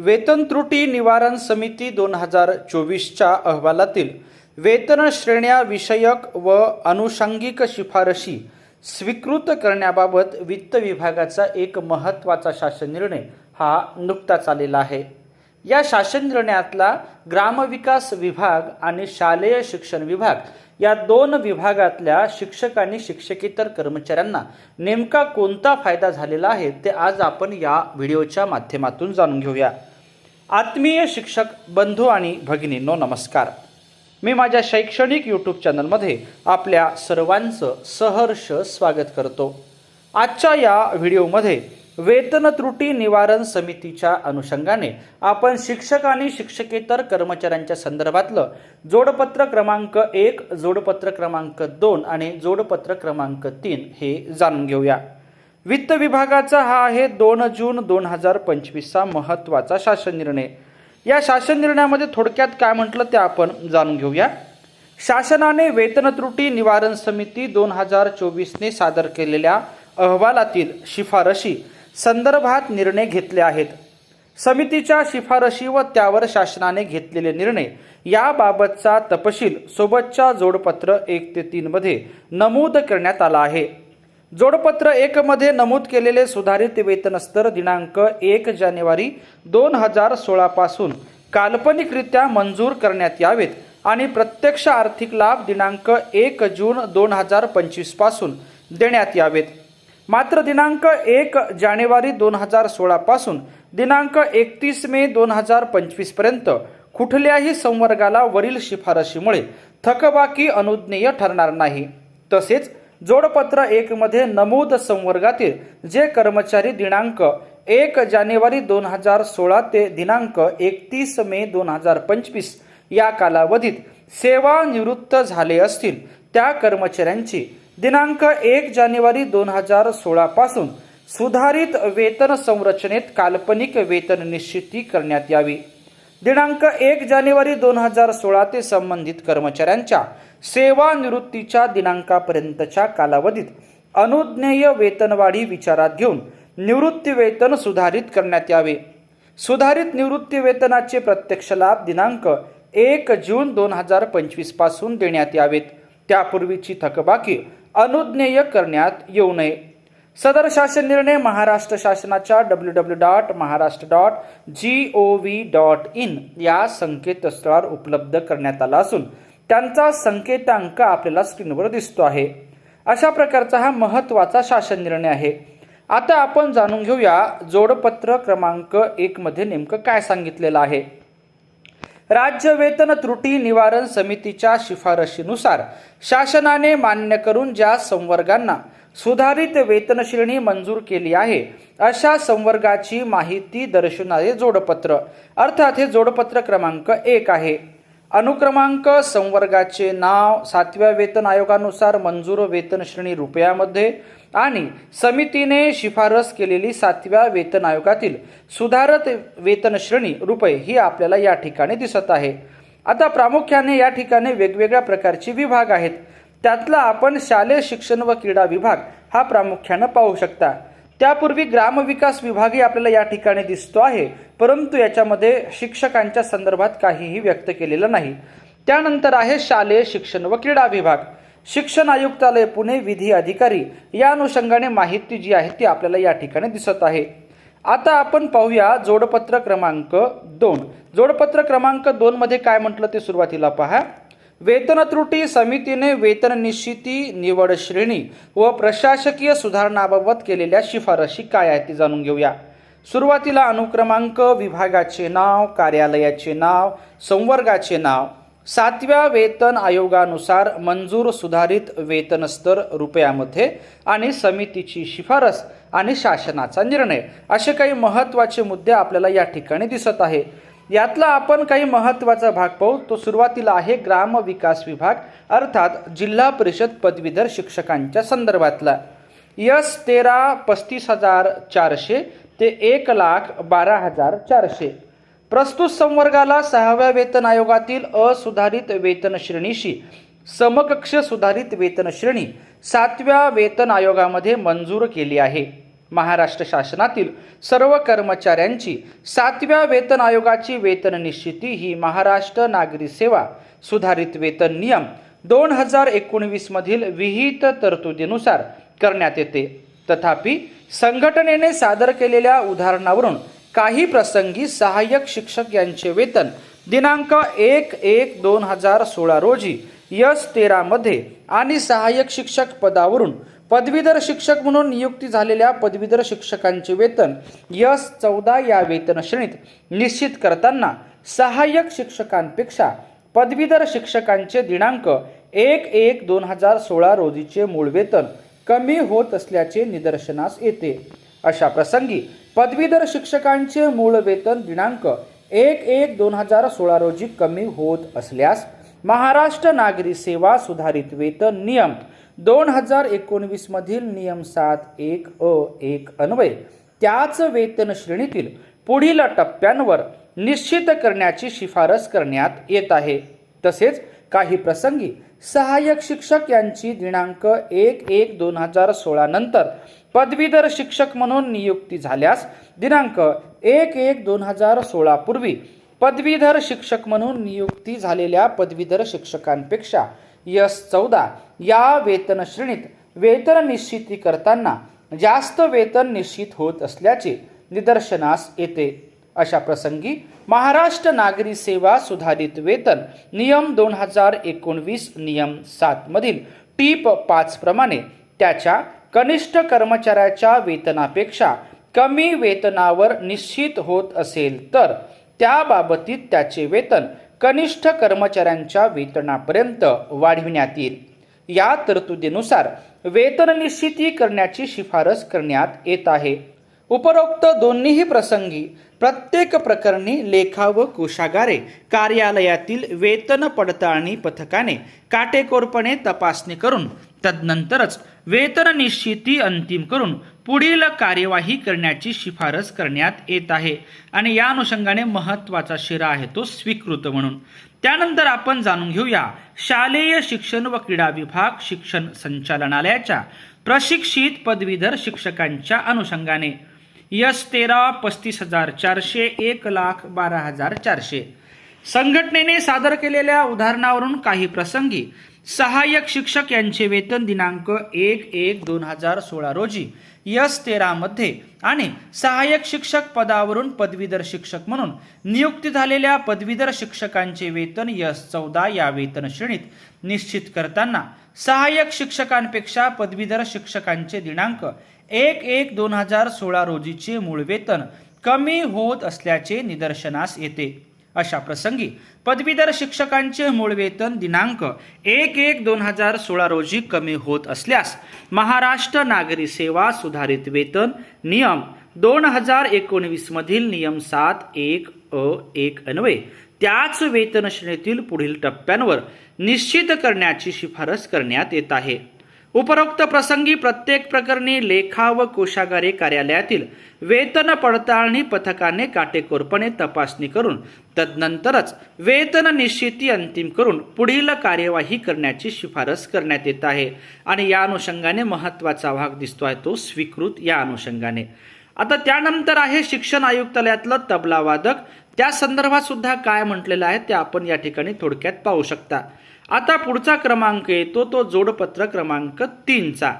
वेतन त्रुटी निवारण समिती दोन हजार चोवीसच्या अहवालातील वेतन श्रेण्या विषयक व अनुषंगिक शिफारशी स्वीकृत करण्याबाबत वित्त विभागाचा एक महत्त्वाचा शासन निर्णय हा नुकताच आलेला आहे. या शासन निर्णयातला ग्रामविकास विभाग आणि शालेय शिक्षण विभाग या दोन विभागातल्या शिक्षक आणि शिक्षकेतर कर्मचाऱ्यांना नेमका कोणता फायदा झालेला आहे ते आज आपण या व्हिडिओच्या माध्यमातून जाणून घेऊया. आत्मीय शिक्षक बंधू आणि भगिनींनो नमस्कार. मी माझ्या शैक्षणिक यूट्यूब चॅनलमध्ये आपल्या सर्वांचं सहर्ष स्वागत करतो. आजच्या या व्हिडिओमध्ये वेतन त्रुटी निवारण समितीच्या अनुषंगाने आपण शिक्षक आणि शिक्षकेतर कर्मचाऱ्यांच्या संदर्भातलं जोडपत्र क्रमांक एक जोडपत्र क्रमांक दोन आणि जोडपत्र क्रमांक तीन हे जाणून घेऊया. वित्त विभागाचा हा आहे दोन जून दोन हजार पंचवीसचा महत्त्वाचा शासन निर्णय. या शासन निर्णयामध्ये थोडक्यात काय म्हटलं ते आपण जाणून घेऊया. शासनाने वेतन त्रुटी निवारण समिती दोन हजार चोवीसने सादर केलेल्या अहवालातील शिफारशी संदर्भात निर्णय घेतले आहेत. समितीच्या शिफारशी व त्यावर शासनाने घेतलेले निर्णय याबाबतचा तपशील सोबतच्या जोडपत्र एक ते तीनमध्ये नमूद करण्यात आला आहे. जोडपत्र एकमध्ये नमूद केलेले सुधारित वेतन स्तर दिनांक एक जानेवारी दोन हजार सोळापासून काल्पनिकरित्या मंजूर करण्यात यावेत आणि प्रत्यक्ष आर्थिक लाभ दिनांक एक जून दोन हजार पंचवीसपासून देण्यात यावेत. मात्र दिनांक एक जानेवारी दोन हजार सोळापासून दिनांक एकतीस मे दोन हजार पंचवीसपर्यंत कुठल्याही संवर्गाला वरील शिफारशीमुळे थकबाकी अनुज्ञेय ठरणार नाही. तसेच जोडपत्र एक मध्ये नमूद संवर्गातील जे कर्मचारी दिनांक एक जानेवारी दोन हजार सोळा ते दिनांक एकतीस मे दोन हजार पंचवीस या कालावधीत सेवानिवृत्त झाले असतील त्या कर्मचाऱ्यांची दिनांक एक जानेवारी दोन हजार सोळा पासून सुधारित वेतन संरचनेत काल्पनिक वेतन निश्चिती करण्यात यावी. दिनांक एक जानेवारी दोन हजार सोळा ते संबंधित कर्मचाऱ्यांच्या सेवानिवृत्तीच्या दिनांकापर्यंतच्या कालावधीत अनुज्ञेय वेतनवाढी विचारात घेऊन निवृत्ती वेतन सुधारित करण्यात यावे. सुधारित निवृत्ती वेतनाचे प्रत्यक्ष लाभ दिनांक एक जून दोन हजार पंचवीसपासून देण्यात यावेत. त्यापूर्वीची थकबाकी अनुज्ञेय करण्यात येऊ नये. सदर शासन निर्णय महाराष्ट्र शासनाच्या W W dot Maharashtra dot G O V dot in या संकेतस्थळावर उपलब्ध करण्यात आला असून त्यांचा संकेतांक आपल्याला स्क्रीनवर दिसतो आहे. अशा प्रकारचा हा महत्त्वाचा शासन निर्णय आहे. आता आपण जाणून घेऊया जोडपत्र क्रमांक एकमध्ये नेमकं काय सांगितलेलं आहे. राज्य वेतन त्रुटी निवारण समितीच्या शिफारशीनुसार शासनाने मान्य करून ज्या संवर्गांना सुधारित वेतनश्रेणी मंजूर केली आहे अशा संवर्गाची माहिती दर्शवणारे जोडपत्र. अर्थात हे जोडपत्र क्रमांक एक आहे. अनुक्रमांक संवर्गाचे नाव सातव्या वेतन आयोगानुसार मंजूर वेतन श्रेणी रुपयामध्ये आणि समितीने शिफारस केलेली सातव्या वेतन आयोगातील सुधारत वेतन श्रेणी रुपये ही आपल्याला या ठिकाणी दिसत आहे. आता प्रामुख्याने या ठिकाणी वेगवेगळ्या प्रकारचे विभाग आहेत. त्यातला आपण शालेय शिक्षण व क्रीडा विभाग हा प्रामुख्यानं पाहू शकता. त्यापूर्वी ग्रामविकास विभागही आपल्याला या ठिकाणी दिसतो आहे परंतु याच्यामध्ये शिक्षकांच्या संदर्भात काहीही व्यक्त केलेलं नाही. त्यानंतर आहे शालेय शिक्षण व क्रीडा विभाग. शिक्षण आयुक्तालय पुणे विधी अधिकारी या अनुषंगाने माहिती जी आहे ती आपल्याला या ठिकाणी दिसत आहे. आता आपण पाहूया जोडपत्र क्रमांक दोन. जोडपत्र क्रमांक दोनमध्ये काय म्हटलं ते सुरुवातीला पहा. वेतन त्रुटी समितीने वेतन निश्चिती निवड श्रेणी व प्रशासकीय सुधारणाबाबत केलेल्या शिफारशी काय आहेत ते जाणून घेऊया. सुरुवातीला अनुक्रमांक विभागाचे नाव कार्यालयाचे नाव संवर्गाचे नाव. सातव्या वेतन आयोगानुसार मंजूर सुधारित वेतन स्तर रुपयामध्ये आणि समितीची शिफारस आणि शासनाचा निर्णय असे काही महत्त्वाचे मुद्दे आपल्याला या ठिकाणी दिसत आहे. यातला आपण काही महत्त्वाचा भाग पाहू. तो सुरुवातीला आहे ग्राम विकास विभाग अर्थात जिल्हा परिषद पदवीधर शिक्षकांच्या संदर्भातला. यस तेरा पस्तीस हजार चारशे ते एक लाख बारा हजार चारशे. प्रस्तुत संवर्गाला सहाव्या वेतन आयोगातील असुधारित वेतन श्रेणीशी समकक्ष सुधारित वेतन श्रेणी सातव्या वेतन आयोगामध्ये मंजूर केली आहे. महाराष्ट्र शासनातील सर्व कर्मचाऱ्यांची सातव्या वेतन आयोगाची वेतन निश्चिती ही महाराष्ट्र नागरी सेवा सुधारित वेतन नियम दोन हजार एकोणवीसमधील विहित तरतुदीनुसार करण्यात येते. तथापि संघटनेने सादर केलेल्या उदाहरणावरून काही प्रसंगी सहाय्यक शिक्षक यांचे वेतन दिनांक एक एक दोन हजार सोळा रोजी यस तेरामध्ये आणि सहाय्यक शिक्षक पदावरून पदवीधर शिक्षक म्हणून नियुक्ती झालेल्या पदवीधर शिक्षकांचे वेतन यस चौदा या वेतन श्रेणीत निश्चित करताना सहाय्यक शिक्षकांपेक्षा पदवीधर शिक्षकांचे दिनांक एक एक दोन हजार सोळा रोजीचे मूळ वेतन कमी होत असल्याचे निदर्शनास येते. अशा प्रसंगी पदवीधर शिक्षकांचे मूळ वेतन दिनांक एक एक दोन हजार सोळा रोजी कमी होत असल्यास महाराष्ट्र नागरी सेवा सुधारित वेतन नियम दोन हजार एकोणवीसमधील नियम सात एक अ एक अन्वय त्याच वेतन श्रेणीतील पुढील टप्प्यांवर निश्चित करण्याची शिफारस करण्यात येत आहे. तसेच काही प्रसंगी सहाय्यक शिक्षक यांची दिनांक एक एक दोन हजार सोळा नंतर पदवीधर शिक्षक म्हणून नियुक्ती झाल्यास दिनांक एक एक दोन हजार सोळापूर्वी पदवीधर शिक्षक म्हणून नियुक्ती झालेल्या पदवीधर शिक्षकांपेक्षा यस चौदा. या वेतन श्रेणीत वेतन निश्चिती करताना जास्त वेतन निश्चित होत असल्याचे निदर्शनास येते. अशा प्रसंगी महाराष्ट्र नागरी सेवा सुधारित वेतन नियम दोन हजार एकोणवीस नियम सात मधील टीप पाच प्रमाणे त्याच्या कनिष्ठ कर्मचाऱ्याच्या वेतनापेक्षा कमी वेतनावर निश्चित होत असेल तर त्याबाबतीत त्याचे वेतन कनिष्ठ कर्मचाऱ्यांच्या वेतनापर्यंत वाढविण्यात येईल. या तरतुदीनुसार वेतन निश्चिती करण्याची शिफारस करण्यात येत आहे. उपरोक्त दोन्हीही प्रसंगी प्रत्येक प्रकरणी लेखा व कोशागारे कार्यालयातील वेतन पडताळणी पथकाने काटेकोरपणे तपासणी करून तदनंतरच वेतन निश्चिती अंतिम करून पुढील कार्यवाही करण्याची शिफारस करण्यात येत आहे. आणि या अनुषंगाने महत्त्वाचा शिरा आहे तो स्वीकृत म्हणून. त्यानंतर आपण जाणून घेऊया शालेय शिक्षण व क्रीडा विभाग शिक्षण संचालनालयाच्या प्रशिक्षित पदवीधर शिक्षकांच्या अनुषंगाने. यस तेरा पस्तीस हजार चारशे एक लाख बारा हजार चारशे. संघटनेने सादर केलेल्या उदाहरणावरून काही प्रसंगी सहाय्यक शिक्षक यांचे वेतन दिनांक एक एक दोन हजार सोळा रोजी यस तेरामध्ये आणि सहाय्यक शिक्षक पदावरून पदवीधर शिक्षक म्हणून नियुक्ती झालेल्या पदवीधर शिक्षकांचे वेतन यस चौदा या वेतन श्रेणीत निश्चित करताना सहाय्यक शिक्षकांपेक्षा पदवीधर शिक्षकांचे दिनांक एक एक दोन हजार सोळा रोजीचे मूळ वेतन कमी होत असल्याचे निदर्शनास येते. अशा प्रसंगी पदवीधर शिक्षकांचे मूळ वेतन दिनांक एक एक दोन हजार सोळा रोजी कमी होत असल्यास महाराष्ट्र नागरी सेवा सुधारित वेतन नियम दोन हजार एकोणवीस मधील नियम सात एक अ एक अन्वय त्याच वेतन श्रेणीतील पुढील टप्प्यांवर निश्चित करण्याची शिफारस करण्यात येत आहे. उपरोक्त प्रसंगी प्रत्येक प्रकरणी लेखा व कोशागारी कार्यालयातील वेतन पडताळणी पथकाने काटेकोरपणे तपासणी करून तदनंतरच वेतन निश्चिती अंतिम करून पुढील कार्यवाही करण्याची शिफारस करण्यात येत आहे. आणि या अनुषंगाने महत्त्वाचा भाग दिसतो आहे तो स्वीकृत या अनुषंगाने. आता त्यानंतर आहे शिक्षण आयुक्तालयातलं तबलावादक त्या संदर्भात सुद्धा काय म्हटलेलं आहे ते आपण या ठिकाणी थोडक्यात पाहू शकता. आता पुढचा क्रमांक येतो तो जोडपत्र क्रमांक तीनचा.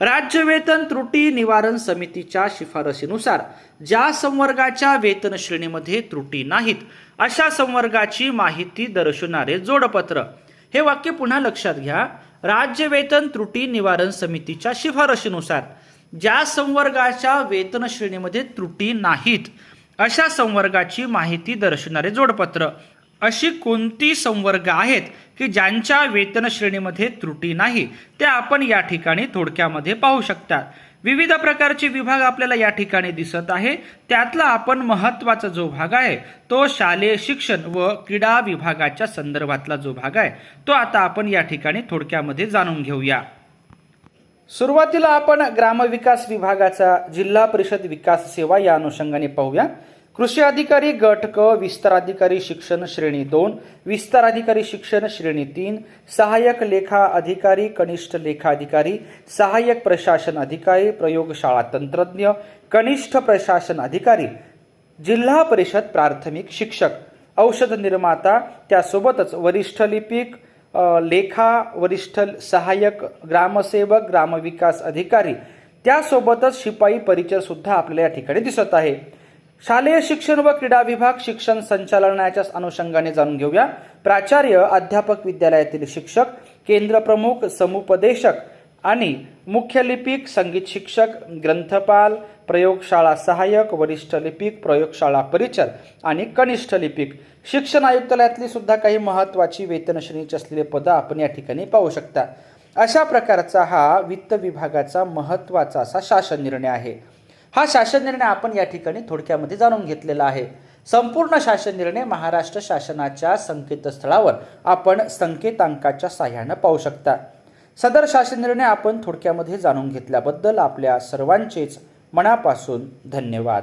राज्य वेतन त्रुटी निवारण समितीच्या शिफारसीनुसार ज्या संवर्गाच्या वेतन श्रेणीमध्ये त्रुटी नाहीत अशा संवर्गाची माहिती दर्शवणारे जोडपत्र. हे वाक्य पुन्हा लक्षात घ्या. राज्य वेतन त्रुटी निवारण समितीच्या शिफारशीनुसार ज्या संवर्गाच्या वेतन श्रेणीमध्ये त्रुटी नाहीत अशा संवर्गाची माहिती दर्शवणारे जोडपत्र. अशी कोणती संवर्ग आहेत की ज्यांच्या वेतन श्रेणीमध्ये त्रुटी नाही ते आपण या ठिकाणी थोडक्यामध्ये पाहू शकता विविध प्रकारचे विभाग आपल्याला या ठिकाणी दिसत आहे. त्यातला आपण महत्त्वाचा जो भाग आहे तो शालेय शिक्षण व क्रीडा विभागाच्या संदर्भातला जो भाग आहे तो आता आपण या ठिकाणी थोडक्यामध्ये जाणून घेऊया. सुरुवातीला आपण ग्रामविकास विभागाचा जिल्हा परिषद विकास सेवा या अनुषंगाने पाहूया. कृषी अधिकारी गट क विस्तार अधिकारी शिक्षण श्रेणी दोन विस्तार अधिकारी शिक्षण श्रेणी तीन सहाय्यक लेखा अधिकारी कनिष्ठ लेखा अधिकारी सहाय्यक प्रशासन अधिकारी प्रयोगशाळा तंत्रज्ञ कनिष्ठ प्रशासन अधिकारी जिल्हा परिषद प्राथमिक शिक्षक औषध निर्माता त्यासोबतच वरिष्ठ लिपिक लेखा वरिष्ठ सहाय्यक ग्रामसेवक ग्रामविकास अधिकारी त्यासोबतच शिपाई परिचयसुद्धा आपल्याला या ठिकाणी दिसत आहे. शालेय शिक्षण व क्रीडा विभाग शिक्षण संचालनाच्या अनुषंगाने जाणून घेऊया. प्राचार्य अध्यापक विद्यालयातील शिक्षक केंद्र प्रमुख समुपदेशक आणि मुख्य लिपिक संगीत शिक्षक ग्रंथपाल प्रयोगशाळा सहाय्यक वरिष्ठ लिपिक प्रयोगशाळा परिचर आणि कनिष्ठ लिपिक. शिक्षण आयुक्तालयातली सुद्धा काही महत्त्वाची वेतन श्रेणीची पदं आपण या ठिकाणी पाहू शकता. अशा प्रकारचा हा वित्त विभागाचा महत्त्वाचा असा शासन निर्णय आहे. हा शासन निर्णय आपण या ठिकाणी थोडक्यामध्ये जाणून घेतलेला आहे. संपूर्ण शासन निर्णय महाराष्ट्र शासनाच्या संकेतस्थळावर आपण संकेतांकाच्या साह्यानं पाहू शकता. सदर शासन निर्णय आपण थोडक्यामध्ये जाणून घेतल्याबद्दल आपल्या सर्वांचेच मनापासून धन्यवाद.